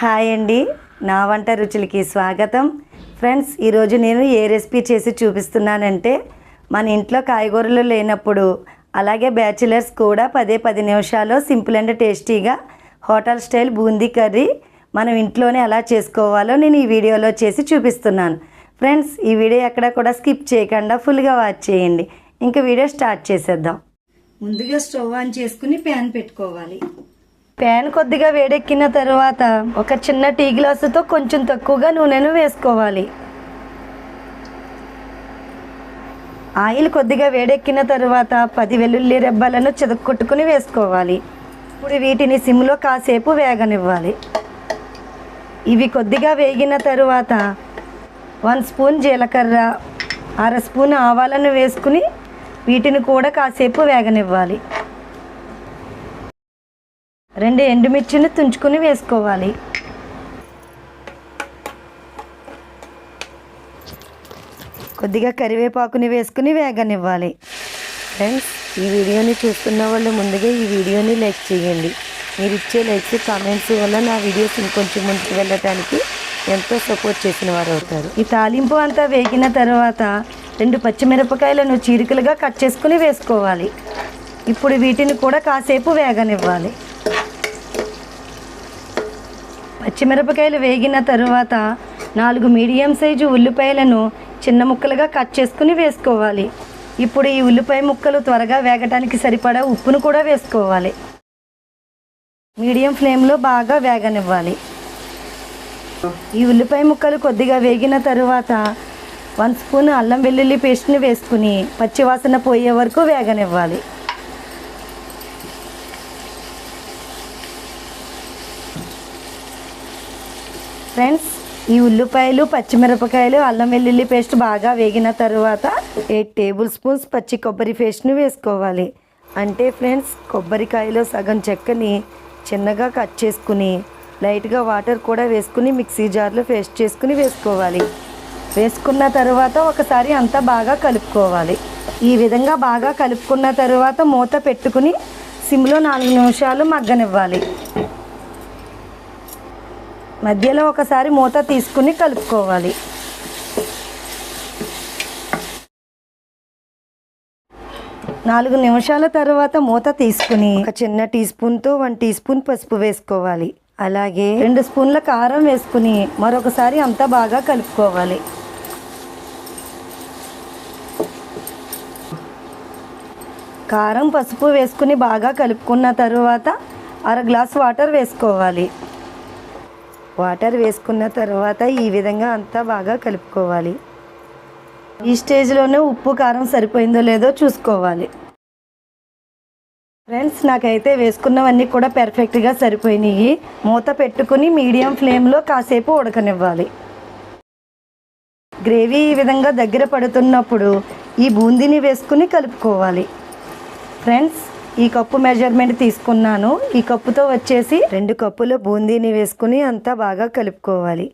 Hi అండి. నా వంట రుచులకి స్వాగతం. ఫ్రెండ్స్ ఈరోజు నేను ఏ రెసిపీ చేసి చూపిస్తున్నానంటే మన ఇంట్లో కాయగూరలు లేనప్పుడు అలాగే బ్యాచిలర్స్ కూడా పదే పది నిమిషాల్లో సింపుల్ అండ్ టేస్టీగా హోటల్ స్టైల్ బూందీ కర్రీ మనం ఇంట్లోనే ఎలా చేసుకోవాలో నేను ఈ వీడియోలో చేసి చూపిస్తున్నాను. ఫ్రెండ్స్ ఈ వీడియో ఎక్కడ కూడా స్కిప్ చేయకుండా ఫుల్గా వాచ్ చేయండి. ఇంకా వీడియో స్టార్ట్ చేసేద్దాం. ముందుగా స్టవ్ ఆన్ చేసుకుని ప్యాన్ పెట్టుకోవాలి. ప్యాన్ కొద్దిగా వేడెక్కిన తర్వాత ఒక చిన్న టీ గ్లాసుతో కొంచెం తక్కువగా నూనెను వేసుకోవాలి. ఆయిల్ కొద్దిగా వేడెక్కిన తర్వాత పది వెల్లుల్లి రెబ్బలను చెదక్కొట్టుకుని వేసుకోవాలి. ఇప్పుడు వీటిని సిమ్లో కాసేపు వేగనివ్వాలి. ఇవి కొద్దిగా వేగిన తరువాత వన్ స్పూన్ జీలకర్ర అర స్పూన్ ఆవాలను వేసుకుని వీటిని కూడా కాసేపు వేగనివ్వాలి. రెండు ఎండుమిర్చిని తుంచుకుని వేసుకోవాలి. కొద్దిగా కరివేపాకుని వేసుకుని వేగనివ్వాలి. ఫ్రెండ్స్ ఈ వీడియోని చూస్తున్న వాళ్ళు ముందుగా ఈ వీడియోని లైక్ చేయండి. మీరు ఇచ్చే లైక్స్ కామెంట్స్ వల్ల నా వీడియోస్ ఇంకొంచెం ముందుకు వెళ్ళటానికి ఎంతో సపోర్ట్ చేసిన వారు అవుతారు. ఈ తాలింపు అంతా వేగిన తర్వాత రెండు పచ్చిమిరపకాయలను చీరికలుగా కట్ చేసుకుని వేసుకోవాలి. ఇప్పుడు వీటిని కూడా కాసేపు వేగనివ్వాలి. పచ్చిమిరపకాయలు వేగిన తరువాత నాలుగు మీడియం సైజు ఉల్లిపాయలను చిన్న ముక్కలుగా కట్ చేసుకుని వేసుకోవాలి. ఇప్పుడు ఈ ఉల్లిపాయ ముక్కలు త్వరగా వేగటానికి సరిపడా ఉప్పును కూడా వేసుకోవాలి. మీడియం ఫ్లేమ్లో బాగా వేగనివ్వాలి. ఈ ఉల్లిపాయ ముక్కలు కొద్దిగా వేగిన తరువాత వన్ స్పూన్ అల్లం వెల్లుల్లి పేస్ట్ని వేసుకుని పచ్చివాసన పోయే వరకు వేగనివ్వాలి. ఫ్రెండ్స్ ఈ ఉల్లిపాయలు పచ్చిమిరపకాయలు అల్లం వెల్లుల్లి పేస్ట్ బాగా వేగిన తర్వాత ఎయిట్ టేబుల్ స్పూన్స్ పచ్చి కొబ్బరి పేస్ట్ని వేసుకోవాలి. అంటే ఫ్రెండ్స్ కొబ్బరికాయలో సగం చెక్కని చిన్నగా కట్ చేసుకుని లైట్గా వాటర్ కూడా వేసుకుని మిక్సీ జార్లో పేస్ట్ చేసుకుని వేసుకోవాలి. వేసుకున్న తర్వాత ఒకసారి అంతా బాగా కలుపుకోవాలి. ఈ విధంగా బాగా కలుపుకున్న తర్వాత మూత పెట్టుకుని సిమ్లో నాలుగు నిమిషాలు మగ్గనివ్వాలి. మధ్యలో ఒకసారి మూత తీసుకుని కలుపుకోవాలి. నాలుగు నిమిషాల తర్వాత మూత తీసుకుని ఒక చిన్న టీ స్పూన్తో వన్ టీ స్పూన్ పసుపు వేసుకోవాలి. అలాగే రెండు స్పూన్ల కారం వేసుకుని మరొకసారి అంతా బాగా కలుపుకోవాలి. కారం పసుపు వేసుకుని బాగా కలుపుకున్న తరువాత అర గ్లాస్ వాటర్ వేసుకోవాలి. వాటర్ వేసుకున్న తర్వాత ఈ విధంగా అంతా బాగా కలుపుకోవాలి. ఈ స్టేజ్లోనే ఉప్పు కారం సరిపోయిందో లేదో చూసుకోవాలి. ఫ్రెండ్స్ నాకైతే వేసుకున్నవన్నీ కూడా పెర్ఫెక్ట్గా సరిపోయినాయి. మూత పెట్టుకుని మీడియం ఫ్లేమ్లో కాసేపు ఉడకనివ్వాలి. గ్రేవీ ఈ విధంగా దగ్గర పడుతున్నప్పుడు ఈ బూందీని వేసుకుని కలుపుకోవాలి. ఫ్రెండ్స్ ఈ కప్పు మెజర్మెంట్ తీసుకున్నాను. ఈ కప్పుతో వచ్చేసి రెండు కప్పుల బూందీని వేసుకుని అంతా బాగా కలుపుకోవాలి.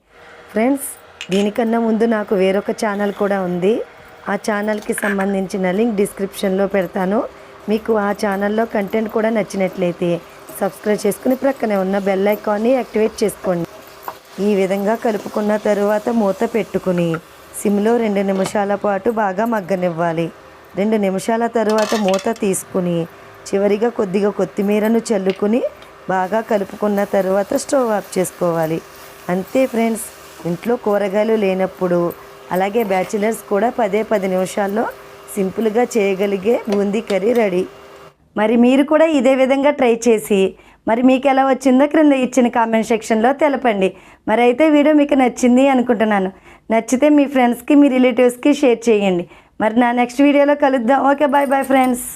ఫ్రెండ్స్ దీనికన్నా ముందు నాకు వేరొక ఛానల్ కూడా ఉంది. ఆ ఛానల్కి సంబంధించిన లింక్ డిస్క్రిప్షన్లో పెడతాను. మీకు ఆ ఛానల్లో కంటెంట్ కూడా నచ్చినట్లయితే సబ్స్క్రైబ్ చేసుకుని ప్రక్కనే ఉన్న బెల్ ఐకాన్ని యాక్టివేట్ చేసుకోండి. ఈ విధంగా కలుపుకున్న తరువాత మూత పెట్టుకుని సిమ్లో రెండు నిమిషాల పాటు బాగా మగ్గనివ్వాలి. రెండు నిమిషాల తరువాత మూత తీసుకుని చివరిగా కొద్దిగా కొత్తిమీరను చల్లుకుని బాగా కలుపుకున్న తర్వాత స్టవ్ ఆఫ్ చేసుకోవాలి. అంతే ఫ్రెండ్స్ ఇంట్లో కూరగాయలు లేనప్పుడు అలాగే బ్యాచిలర్స్ కూడా పదే పది నిమిషాల్లో సింపుల్గా చేయగలిగే బూందీ కర్రీ రెడీ. మరి మీరు కూడా ఇదే విధంగా ట్రై చేసి మరి మీకు ఎలా వచ్చిందో క్రింద ఇచ్చిన కామెంట్ సెక్షన్లో తెలపండి. మరి అయితే వీడియో మీకు నచ్చింది అనుకుంటున్నాను. నచ్చితే మీ ఫ్రెండ్స్కి మీ రిలేటివ్స్కి షేర్ చేయండి. మరి నా నెక్స్ట్ వీడియోలో కలుద్దాం. Okay bye bye friends.